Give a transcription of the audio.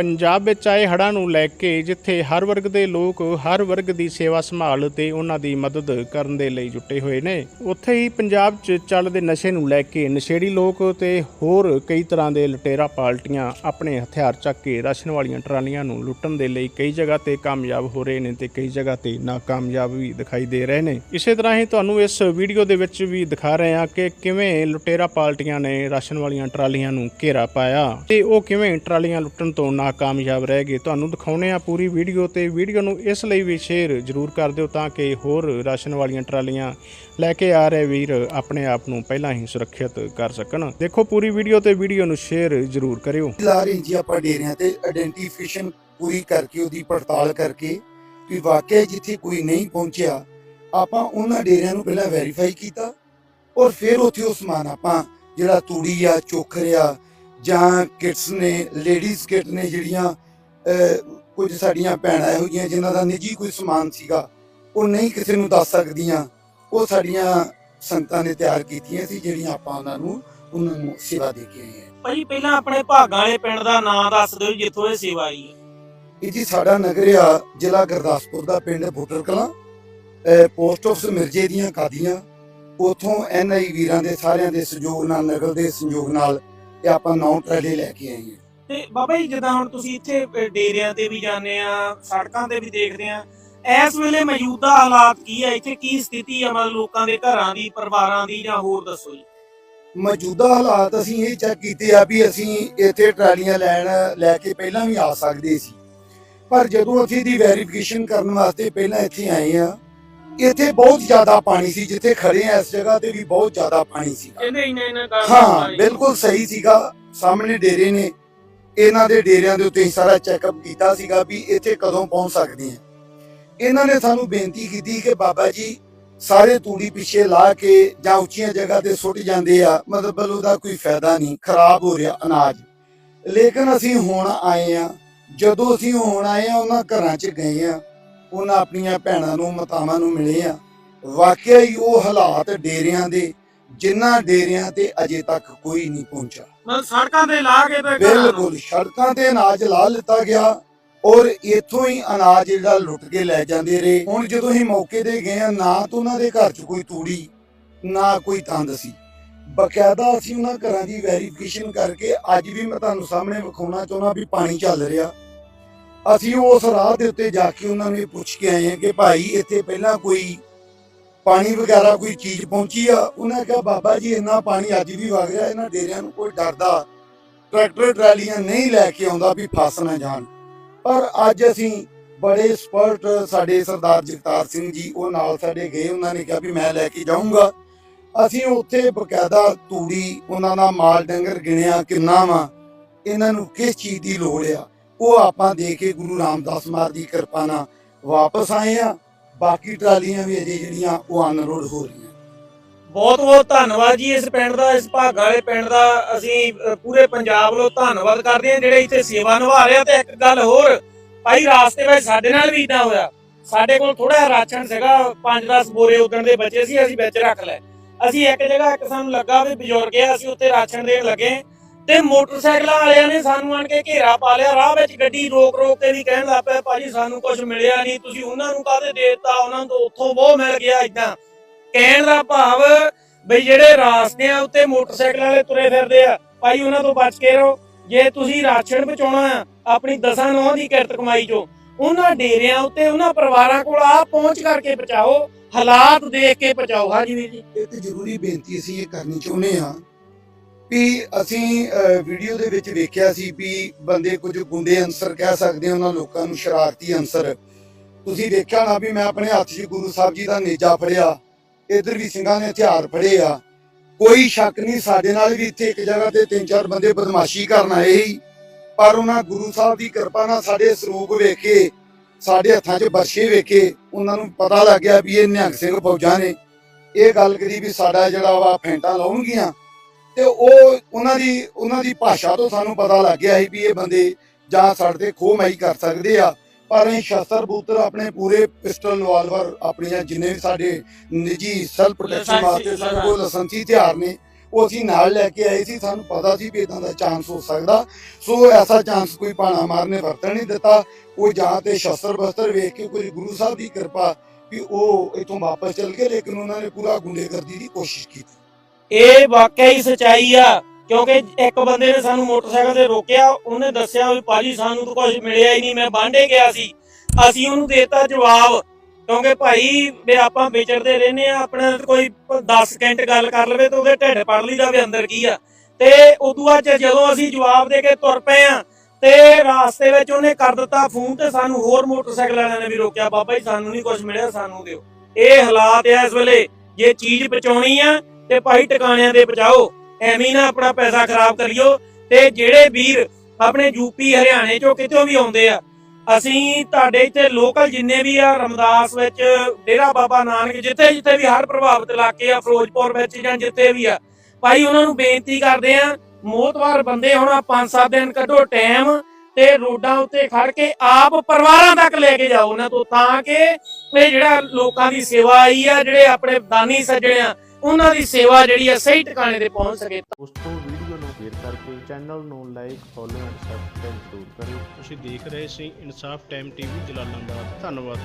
ਪੰਜਾਬ ਵਿੱਚ ਆਏ ਹੜ੍ਹਾਂ ਨੂੰ ਲੈ ਕੇ ਜਿੱਥੇ ਹਰ ਵਰਗ ਦੇ ਲੋਕ ਹਰ ਵਰਗ ਦੀ ਸੇਵਾ ਸੰਭਾਲ ਤੇ ਉਹਨਾਂ ਦੀ ਮਦਦ ਕਰਨ ਦੇ ਲਈ ਜੁਟੇ ਹੋਏ ਨੇ। ਉੱਥੇ ਹੀ ਪੰਜਾਬ 'ਚ ਚੱਲਦੇ ਨਸ਼ੇ ਨੂੰ ਲੈ ਕੇ ਨਸ਼ੇੜੀ ਲੋਕ ਤੇ ਹੋਰ ਕਈ ਤਰ੍ਹਾਂ ਦੇ ਲੁਟੇਰਾ ਪਾਲਟੀਆਂ ਆਪਣੇ ਹਥਿਆਰ ਚੱਕ ਕੇ ਰਾਸ਼ਨ ਵਾਲੀਆਂ ਟਰਾਲੀਆਂ ਨੂੰ ਲੁੱਟਣ ਦੇ ਲਈ ਕਈ ਜਗ੍ਹਾ ਤੇ ਕਾਮਯਾਬ ਹੋ ਰਹੇ ਨੇ ਤੇ ਕਈ ਜਗ੍ਹਾ ਤੇ ਨਾਕਾਮਯਾਬ ਵੀ ਦਿਖਾਈ ਦੇ ਰਹੇ ਨੇ। ਇਸੇ ਤਰ੍ਹਾਂ ਹੀ ਤੁਹਾਨੂੰ ਇਸ ਵੀਡੀਓ ਦੇ ਵਿੱਚ ਵੀ ਦਿਖਾ ਰਹੇ ਹਾਂ ਕਿ ਕਿਵੇਂ ਲੁਟੇਰਾ ਪਾਲਟੀਆਂ ਨੇ ਰਾਸ਼ਨ ਵਾਲੀਆਂ ਟਰਾਲੀਆਂ ਨੂੰ ਘੇਰਾ ਪਾਇਆ ਤੇ ਉਹ ਕਿਵੇਂ ਟਰਾਲੀਆਂ ਲੁੱਟਣ ਤੋਂ ਨਾ ਨਾਕਾਮਯਾਬ ਰਹਿ ਗਏ। ਤੁਹਾਨੂੰ ਦਿਖਾਉਣੇ ਆ ਪੂਰੀ ਵੀਡੀਓ ਤੇ ਵੀਡੀਓ ਨੂੰ ਇਸ ਲਈ ਵੀ ਸ਼ੇਅਰ ਜ਼ਰੂਰ ਕਰ ਦਿਓ ਤਾਂ ਕਿ ਹੋਰ ਰਾਸ਼ਨ ਵਾਲੀਆਂ ਟਰਾਲੀਆਂ ਲੈ ਕੇ ਆ ਰਹੇ ਵੀਰ ਆਪਣੇ ਆਪ ਨੂੰ ਪਹਿਲਾਂ ਹੀ ਸੁਰੱਖਿਅਤ ਕਰ ਸਕਣ। ਦੇਖੋ ਪੂਰੀ ਵੀਡੀਓ ਤੇ ਵੀਡੀਓ ਨੂੰ ਸ਼ੇਅਰ ਜ਼ਰੂਰ ਕਰਿਓ। ਲਾ ਜੀ ਆਪਾਂ ਡੇਰਿਆਂ ਤੇ ਆਇਡੈਂਟੀਫਿਕੇਸ਼ਨ ਪੂਰੀ ਕਰਕੇ ਉਹਦੀ ਪੜਤਾਲ ਕਰਕੇ ਕਿ ਵਾਕਿਆ ਜਿੱਥੇ ਕੋਈ ਨਹੀਂ ਪਹੁੰਚਿਆ, ਆਪਾਂ ਉਹਨਾਂ ਡੇਰਿਆਂ ਨੂੰ ਪਹਿਲਾਂ ਵੈਰੀਫਾਈ ਕੀਤਾ ਔਰ ਫਿਰ ਉੱਥੇ ਉਹ ਸਮਾਨ ਆਪਾਂ ਜਿਹੜਾ ਤੂੜੀ ਆ, ਚੋਖਰ ਆ ਜਾਂ ਕਿਟਸ ਨੇ ਲੇਡੀਜ਼ ਕਿਟ ਨੇ ਜਿਹੜੀਆਂ ਕੁਝ ਸਾਡੀਆਂ ਭੈਣਾਂ ਇਹੋ ਜਿਹੀਆਂ ਜਿਨ੍ਹਾਂ ਦਾ ਨਿੱਜੀ ਕੋਈ ਸਮਾਨ ਸੀਗਾ ਉਹ ਨਹੀਂ ਕਿਸੇ ਨੂੰ ਦੱਸ ਸਕਦੀਆਂ। ਉਹ ਸਾਡੀਆਂ ਸੰਗਤਾਂ ਨੇ ਤਿਆਰ ਕੀਤੀਆਂ ਸੀ ਜਿਹੜੀਆਂ ਆਪਾਂ ਉਹਨਾਂ ਨੂੰ ਉਹਨਾਂ ਨੂੰ ਸੇਵਾ ਦੇ ਕੇ ਆਏ ਹਾਂ। ਭਾਈ ਪਹਿਲਾਂ ਆਪਣੇ ਭਾਗਾਂ ਵਾਲੇ ਪਿੰਡ ਦਾ ਨਾਂ ਦੱਸ ਦਿਓ ਜਿੱਥੋਂ ਇਹ ਸੇਵਾ ਆਈ ਹੈ। ਇਹ ਜੀ ਸਾਡਾ ਨਗਰ ਆ ਜ਼ਿਲ੍ਹਾ ਗੁਰਦਾਸਪੁਰ ਦਾ ਪਿੰਡ ਬੁੱਟਰ ਕਲਾਂ। ਪੋਸਟ ਆਫਿਸ ਮਿਰਜੇ ਦੀਆਂ ਕਾਦੀਆਂ। ਉਥੋਂ ਐਨਆਈ ਵੀਰਾਂ ਦੇ ਸਾਰਿਆਂ ਦੇ ਸਹਿਯੋਗ ਨਾਲ ਨਗਰ ਦੇ ਸਹਿਯੋਗ ਨਾਲ ਇਹ ਆਪਾਂ ਨੌ ਟਰਾਲੇ ਲੈ ਕੇ ਆਏ ਹਾਂ। ਤੇ ਬਾਬਾ ਜੀ ਜਿੱਦਾਂ ਹੁਣ ਤੁਸੀਂ ਇੱਥੇ ਡੇਰਿਆਂ ਤੇ ਵੀ ਜਾਂਦੇ ਆ ਸੜਕਾਂ ਤੇ ਵੀ ਦੇਖਦੇ ਆ ਇਸ ਵੇਲੇ ਮੌਜੂਦਾ ਹਾਲਾਤ ਕੀ ਹੈ ਇੱਥੇ ਕੀ ਸਥਿਤੀ ਹੈ ਮਤਲਬ ਲੋਕਾਂ ਦੇ ਘਰਾਂ ਦੀ ਪਰਿਵਾਰਾਂ ਦੀ ਜਾਂ ਹੋਰ ਦੱਸੋ ਜੀ। ਮੌਜੂਦਾ ਹਾਲਾਤ ਅਸੀਂ ਇਹ ਚੈੱਕ ਕੀਤੇ ਆ ਵੀ ਅਸੀਂ ਇੱਥੇ ਟਰਾਲੀਆਂ ਲੈਣ ਲੈ ਕੇ ਪਹਿਲਾਂ ਵੀ ਆ ਸਕਦੇ ਸੀ। ਪਰ ਜਦੋਂ ਅਸੀਂ ਦੀ ਵੈਰੀਫਿਕੇਸ਼ਨ ਕਰਨ ਵਾਸਤੇ ਪਹਿਲਾਂ ਇੱਥੇ ਆਏ ਆ ਇੱਥੇ ਬਹੁਤ ਜ਼ਿਆਦਾ ਪਾਣੀ ਸੀ ਜਿੱਥੇ ਖੜੇ ਆ ਇਸ ਜਗ੍ਹਾ ਤੇ ਵੀ ਬਹੁਤ ਜ਼ਿਆਦਾ ਪਾਣੀ ਸੀ ਕਹਿੰਦੇ ਇੰਨਾ ਇੰਨਾ ਹਾਂ ਬਿਲਕੁਲ ਸਹੀ ਸੀਗਾ। ਸਾਹਮਣੇ ਡੇਰੇ ਨੇ। ਇਹਨਾਂ ਦੇ ਡੇਰਿਆਂ ਦੇ ਉੱਤੇ ਸਾਰਾ ਚੈੱਕਅਪ ਕੀਤਾ ਸੀਗਾ ਵੀ ਇੱਥੇ ਕਦੋਂ ਪਹੁੰਚ ਸਕਦੇ ਆ। ਇਹਨਾਂ ਨੇ ਸਾਨੂੰ ਬੇਨਤੀ ਕੀਤੀ ਕਿ ਬਾਬਾ ਜੀ ਸਾਰੇ ਤੂੜੀ ਪਿੱਛੇ ਲਾ ਕੇ ਜਾਂ ਉੱਚੀਆਂ ਜਗ੍ਹਾ ਤੇ ਸੁੱਟ ਜਾਂਦੇ ਆ ਮਤਲਬ ਉਹਦਾ ਕੋਈ ਫਾਇਦਾ ਨਹੀਂ ਖਰਾਬ ਹੋ ਰਿਹਾ ਅਨਾਜ। ਲੇਕਿਨ ਅਸੀਂ ਹੁਣ ਆਏ ਆ। ਜਦੋਂ ਅਸੀਂ ਹੁਣ ਆਏ ਆ ਉਹਨਾਂ ਘਰਾਂ 'ਚ ਗਏ ਆ। ਉਹਨਾਂ ਆਪਣੀਆਂ ਭੈਣਾਂ ਨੂੰ ਮਾਤਾਵਾਂ ਨੂੰ ਮਿਲੇ ਆ। ਵਾਕਿਆ ਹੀ ਉਹ ਹਾਲਾਤ ਡੇਰਿਆਂ ਦੇ ਜਿਨ੍ਹਾਂ ਡੇਰਿਆਂ ਤੇ ਅਜੇ ਤੱਕ ਕੋਈ ਨਹੀਂ ਪਹੁੰਚਾ ਮਤਲਬ ਸੜਕਾਂ ਤੇ ਲਾ ਕੇ ਤੇ ਬਿਲਕੁਲ ਸੜਕਾਂ ਤੇ ਅਨਾਜ ਲਾ ਲਿੱਤਾ ਗਿਆ ਔਰ ਇੱਥੋਂ ਹੀ ਅਨਾਜ ਜਿਹੜਾ ਲੁੱਟ ਕੇ ਲੈ ਜਾਂਦੇ ਰਹੇ। ਹੁਣ ਜਦੋਂ ਅਸੀਂ ਮੌਕੇ ਤੇ ਗਏ ਆ ਨਾ ਤਾਂ ਉਹਨਾਂ ਦੇ ਘਰ 'ਚ ਕੋਈ ਤੂੜੀ ਨਾ ਕੋਈ ਤੰਦ ਸੀ। ਬਕਾਇਦਾ ਅਸੀਂ ਉਹਨਾਂ ਘਰਾਂ ਦੀ ਵੈਰੀਫਿਕੇਸ਼ਨ ਕਰਕੇ ਅੱਜ ਵੀ ਮੈਂ ਤੁਹਾਨੂੰ ਸਾਹਮਣੇ ਵਿਖਾਉਣਾ ਚਾਹੁੰਦਾ ਵੀ ਪਾਣੀ ਚੱਲ ਰਿਹਾ। ਅਸੀਂ ਉਸ ਰਾਹ ਦੇ ਉੱਤੇ ਜਾ ਕੇ ਉਹਨਾਂ ਨੂੰ ਇਹ ਪੁੱਛ ਕੇ ਆਏ ਹਾਂ ਕਿ ਭਾਈ, ਇੱਥੇ ਪਹਿਲਾਂ ਕੋਈ ਪਾਣੀ ਵਗੈਰਾ ਕੋਈ ਚੀਜ਼ ਪਹੁੰਚੀ ਆ? ਉਹਨਾਂ ਕਿਹਾ, ਬਾਬਾ ਜੀ, ਇੰਨਾ ਪਾਣੀ ਅੱਜ ਵੀ ਵਗ ਰਿਹਾ, ਇਹਨਾਂ ਡੇਰਿਆਂ ਨੂੰ ਕੋਈ ਡਰਦਾ ਟਰੈਕਟਰ, ਟਰਾਲੀਆਂ ਨਹੀਂ ਲੈ ਕੇ ਆਉਂਦਾ ਵੀ ਫਸ ਨਾ ਜਾਣ। ਪਰ ਅੱਜ ਅਸੀਂ ਬੜੇ ਸਪਰਟ ਸਾਡੇ ਸਰਦਾਰ ਜਗਤਾਰ ਸਿੰਘ ਜੀ, ਉਹ ਨਾਲ ਸਾਡੇ ਗਏ, ਉਹਨਾਂ ਨੇ ਕਿਹਾ ਵੀ ਮੈਂ ਲੈ ਕੇ ਜਾਊਂਗਾ। ਅਸੀਂ ਉੱਥੇ ਬਕਾਇਦਾ ਤੂੜੀ, ਉਹਨਾਂ ਦਾ ਮਾਲ ਡੰਗਰ ਗਿਣਿਆ ਕਿੰਨਾ ਵਾ, ਇਹਨਾਂ ਨੂੰ ਕਿਸ ਚੀਜ਼ ਦੀ ਲੋੜ ਆ? ਉਹ ਆਪਾਂ ਦੇ ਕੇ ਗੁਰੂ ਰਾਮਦਾਸ ਮਾਰ ਦੀ ਕਿਰਪਾ ਨਾਲ ਵਾਪਸ ਆਏ ਆ ਬਾਕੀ ਟਰਾਲੀਆਂ ਵੀ ਅਜੇ ਜਿਹੜੀਆਂ ਉਹ ਅਨਲੋਡ ਹੋ ਰਹੀਆਂ। ਬਹੁਤ ਬਹੁਤ ਧੰਨਵਾਦ ਜੀ ਇਸ ਪਿੰਡ ਦਾ, ਇਸ ਭਾਗਾਂ ਵਾਲੇ ਪਿੰਡ ਦਾ। ਅਸੀਂ ਪੂਰੇ ਪੰਜਾਬ ਵੱਲੋਂ ਧੰਨਵਾਦ ਕਰਦੇ ਹਾਂ। ਜਿਹੜੇ ਇੱਥੇ ਸੇਵਾ ਨਿਭਾ ਰਹੇ ਆ ਤੇ ਇੱਕ ਗੱਲ ਹੋਰ, ਭਾਈ ਰਾਸਤੇ ਵਿੱਚ ਸਾਡੇ ਨਾਲ ਵੀ ਇਦਾਂ ਹੋਇਆ। ਸਾਡੇ ਕੋਲ ਥੋੜਾ ਜਿਹਾ ਰਾਸ਼ਨ ਸੀਗਾ 5-10 ਬੋਰੇ ਉਦਣ ਦੇ ਬਚੇ ਸੀ, ਅਸੀਂ ਵਿੱਚ ਰੱਖ ਲਏ। ਅਸੀਂ ਇੱਕ ਜਗ੍ਹਾ, ਇੱਕ ਸਾਨੂੰ ਲੱਗਾ ਵੀ ਬਜ਼ੁਰਗ ਆ, ਅਸੀਂ ਉੱਥੇ ਰਾਸ਼ਨ ਦੇਣ ਲੱਗੇ। ਤੇ ਮੋਟਰਸਾਈਕਲਾਂ ਵਾਲਿਆਂ ਨੇ ਸਾਨੂੰ ਆਣ ਕੇ ਘੇਰਾ ਪਾ ਲਿਆ, ਰਾਹ ਵਿੱਚ ਗੱਡੀ ਰੋਕ ਰੋਕ ਕੇ ਵੀ ਕਹਿਣ ਲੱਗ ਪਿਆ, ਭਾਜੀ ਸਾਨੂੰ ਕੁਝ ਮਿਲਿਆ ਨਹੀਂ, ਤੁਸੀਂ ਉਹਨਾਂ ਨੂੰ ਕਾਹਦੇ ਦੇ ਉਹਨਾਂ ਨੂੰ ਉੱਥੋਂ ਬਹੁਤ ਮਿਲ ਗਿਆ ਇਦਾਂ ਕਹਿਣ ਦਾ ਭਾਵ ਬਈ ਜਿਹੜੇ ਰਾਸਤਿਆਂ ਉੱਤੇ ਮੋਟਰਸਾਈਕਲ ਵਾਲੇ ਤੁਰੇ ਫਿਰਦੇ ਆ, ਭਾਈ ਉਹਨਾਂ ਤੋਂ ਬਚ ਕੇ ਰਹੋ। ਜੇ ਤੁਸੀਂ ਰਾਸ਼ਨ ਬਚਾਉਣਾ ਆ, ਆਪਣੀ ਦਸਾਂ ਨੌਂ ਦੀ ਕਿਰਤ ਕਮਾਈ ਚੋਂ, ਉਹਨਾਂ ਡੇਰਿਆਂ ਉੱਤੇ ਉਹਨਾਂ ਪਰਿਵਾਰਾਂ ਕੋਲ ਆ ਪਹੁੰਚ ਕਰਕੇ ਬਚਾਓ, ਹਾਲਾਤ ਦੇਖ ਕੇ ਬਚਾਓ। ਹਾਂਜੀ ਵੀਰ ਜੀ। ਇਹ ਜ਼ਰੂਰੀ ਬੇਨਤੀ ਅਸੀਂ ਇਹ ਕਰਨੀ ਚਾਹੁੰਦੇ ਹਾਂ ਵੀ ਅਸੀਂ ਅਹ, ਵੀਡੀਓ ਦੇ ਵਿੱਚ ਵੇਖਿਆ ਸੀ ਵੀ ਬੰਦੇ ਕੁਝ ਗੁੰਡੇ ਅੰਸਰ ਕਹਿ ਸਕਦੇ ਉਹਨਾਂ ਲੋਕਾਂ ਨੂੰ ਸ਼ਰਾਰਤੀ ਅੰਸਰ ਤੁਸੀਂ ਵੇਖਿਆ ਨਾ ਵੀ ਮੈਂ ਆਪਣੇ ਹੱਥ 'ਚ ਗੁਰੂ ਸਾਹਿਬ ਜੀ ਦਾ ਨੇਜਾ ਫੜਿਆ ਇਧਰ ਵੀ ਸਿੰਘਾਂ ਨੇ ਹਥਿਆਰ ਫੜੇ ਆ। ਕੋਈ ਸ਼ੱਕ ਨਹੀਂ ਸਾਡੇ ਨਾਲ ਵੀ ਇੱਥੇ ਇੱਕ ਜਗ੍ਹਾ ਤੇ ਤਿੰਨ ਚਾਰ ਬੰਦੇ ਬਦਮਾਸ਼ੀ ਕਰਨ ਆਏ ਸੀ। ਪਰ ਉਹਨਾਂ ਗੁਰੂ ਸਾਹਿਬ ਦੀ ਕਿਰਪਾ ਨਾਲ ਸਾਡੇ ਸਰੂਪ ਵੇਖੇ ਸਾਡੇ ਹੱਥਾਂ 'ਚ ਬਰਸ਼ੇ ਵੇਖੇ ਉਹਨਾਂ ਨੂੰ ਪਤਾ ਲੱਗ ਗਿਆ ਵੀ ਇਹ ਨਿਹੰਗ ਸਿੰਘ ਫੌਜਾਂ ਨੇ। ਇਹ ਗੱਲ ਕਰੀ ਵੀ ਸਾਡਾ ਜਿਹੜਾ ਵਾ ਫੈਂਟਾ ਲਾਉਣਗੀਆਂ ਤੇ ਉਹ ਉਹਨਾਂ ਦੀ ਉਹਨਾਂ ਦੀ ਭਾਸ਼ਾ ਤੋਂ ਸਾਨੂੰ ਪਤਾ ਲੱਗ ਗਿਆ ਸੀ ਵੀ ਇਹ ਬੰਦੇ ਜਾਂ ਸਾਡੇ ਤੇ ਖੋਹ ਮਾਈ ਕਰ ਸਕਦੇ ਆ। ਪਰ ਅਸੀਂ ਸ਼ਸਤਰ ਬੂਤਰ ਆਪਣੇ ਪੂਰੇ ਪਿਸਟਲ ਰਿਵਾਲਵਰ ਆਪਣੀਆਂ ਜਿੰਨੇ ਵੀ ਸਾਡੇ ਨਿੱਜੀ ਸੈਲਫ ਪ੍ਰੋਟੈਕਸ਼ਨ ਵਾਸਤੇ ਸਾਡੇ ਕੋਲ ਲਾਇਸੈਂਸੀ ਹਥਿਆਰ ਨੇ ਉਹ ਅਸੀਂ ਨਾਲ ਲੈ ਕੇ ਆਏ ਸੀ। ਸਾਨੂੰ ਪਤਾ ਸੀ ਵੀ ਇਦਾਂ ਦਾ ਚਾਂਸ ਹੋ ਸਕਦਾ। ਸੋ ਐਸਾ ਚਾਂਸ ਕੋਈ ਪਾਣਾ ਮਾਰਨੇ ਵਰਤਣ ਨਹੀਂ ਦਿੱਤਾ। ਉਹ ਜਾਂ ਤੇ ਸ਼ਸਤਰ ਬਸਤਰ ਵੇਖ ਕੇ ਕੁਝ ਗੁਰੂ ਸਾਹਿਬ ਦੀ ਕਿਰਪਾ ਵੀ ਉਹ ਇਥੋਂ ਵਾਪਸ ਚਲ ਗਏ ਲੇਕਿਨ ਉਹਨਾਂ ਨੇ ਪੂਰਾ ਗੁੰਡੇਗਰਦੀ ਦੀ ਕੋਸ਼ਿਸ਼ ਕੀਤੀ। ਇਹ ਵਾਕਿਆ ਹੀ ਸਚਾਈ ਆ, ਕਿਉਂਕਿ ਇੱਕ ਬੰਦੇ ਨੇ ਸਾਨੂੰ ਮੋਟਰਸਾਈਕਲ ਤੇ ਰੋਕਿਆ, ਉਹਨੇ ਦੱਸਿਆ ਵੀ ਭਾਜੀ ਸਾਨੂੰ ਤਾਂ ਕੁਝ ਮਿਲਿਆ ਹੀ ਨਹੀਂ, ਮੈਂ ਬਾਂਡੇ ਗਿਆ ਸੀ। ਅਸੀਂ ਉਹਨੂੰ ਦੇਤਾ ਜਵਾਬ, ਕਿਉਂਕਿ ਭਾਈ ਵੀ ਆਪਾਂ ਵਿਚਰਦੇ ਰਹਿੰਦੇ ਆ ਆਪਣੇ ਨਾਲ ਕੋਈ 10 ਸਕਿੰਟ ਗੱਲ ਕਰ ਲਵੇ ਤਾਂ ਉਹਦੇ ਢਿੱਡ ਪੜ ਲਈਦਾ ਵੀ ਅੰਦਰ ਕੀ ਆ। ਤੇ ਉਦੋਂ ਬਾਅਦ 'ਚ ਜਦੋਂ ਅਸੀਂ ਜਵਾਬ ਦੇ ਕੇ ਤੁਰ ਪਏ ਆ ਤੇ ਰਾਸਤੇ ਵਿੱਚ ਉਹਨੇ ਕਰ ਦਿੱਤਾ ਫੋਨ ਤੇ ਸਾਨੂੰ ਹੋਰ ਮੋਟਰਸਾਈਕਲ ਵਾਲਿਆਂ ਨੇ ਵੀ ਰੋਕਿਆ, ਬਾਬਾ ਜੀ ਸਾਨੂੰ ਨਹੀਂ ਕੁਝ ਮਿਲਿਆ, ਸਾਨੂੰ ਦਿਓ। ਇਹ ਹਾਲਾਤ ਆ ਇਸ ਵੇਲੇ, ਜੇ ਚੀਜ਼ ਬਚਾਉਣੀ ਆ ਤੇ ਭਾਈ ਟਿਕਾਣਿਆਂ ਦੇ ਬਚਾਓ ਐਵੇਂ ਨਾ ਆਪਣਾ ਪੈਸਾ ਖਰਾਬ ਕਰਿਓ ਤੇ ਜਿਹੜੇ ਵੀਰ ਆਪਣੇ ਯੂਪੀ ਹਰਿਆਣੇ ਚੋਂ ਕਿਤੋਂ ਵੀ ਆਉਂਦੇ ਆ, ਅਸੀਂ ਤੁਹਾਡੇ ਇੱਥੇ ਲੋਕਲ ਜਿੰਨੇ ਵੀ ਆ, ਰਮਦਾਸ ਵਿੱਚ, ਡੇਰਾ ਬਾਬਾ ਨਾਨਕ, ਜਿੱਥੇ ਜਿੱਥੇ ਵੀ ਹਰ ਪ੍ਰਭਾਵਿਤ ਇਲਾਕੇ ਆ, ਫਿਰੋਜ਼ਪੁਰ ਵਿੱਚ ਜਾਂ ਜਿੱਥੇ ਵੀ ਆ, ਭਾਈ ਉਹਨਾਂ ਨੂੰ ਬੇਨਤੀ ਕਰਦੇ ਆ ਮੋਤਵਾਰ ਬੰਦੇ ਹੋਣਾ 5-7 ਦਿਨ ਕੱਢੋ ਟਾਈਮ ਤੇ ਰੋਡਾਂ ਉੱਤੇ ਖੜ ਕੇ ਆਪ ਪਰਿਵਾਰਾਂ ਤੱਕ ਲੈ ਕੇ ਜਾਓ ਉਹਨਾਂ ਤੋਂ, ਤਾਂ ਕਿ ਇਹ ਜਿਹੜਾ ਲੋਕਾਂ ਦੀ ਸੇਵਾ ਆਈ ਆ, ਜਿਹੜੇ ਆਪਣੇ ਦਾਨੀ ਸੱਜਣੇ ਆ ਉਹਨਾਂ ਦੀ ਸੇਵਾ ਜਿਹੜੀ ਆ ਸਹੀ ਟਿਕਾਣੇ ਤੇ ਪਹੁੰਚ ਸਕੇ। ਦੋਸਤੋ ਵੀਡੀਓ ਨੂੰ ਸ਼ੇਅਰ ਕਰਕੇ ਚੈਨਲ ਨੂੰ ਲਾਈਕ ਫੋਲੋ ਐਂਡ ਸਬਸਕ੍ਰਾਈਬ ਜ਼ਰੂਰ ਕਰਿਓ। ਤੁਸੀਂ ਦੇਖ ਰਹੇ ਸੀ ਇਨਸਾਫ ਟਾਈਮ ਟੀਵੀ ਜਲਾਲਾਬਾਦ। ਧੰਨਵਾਦ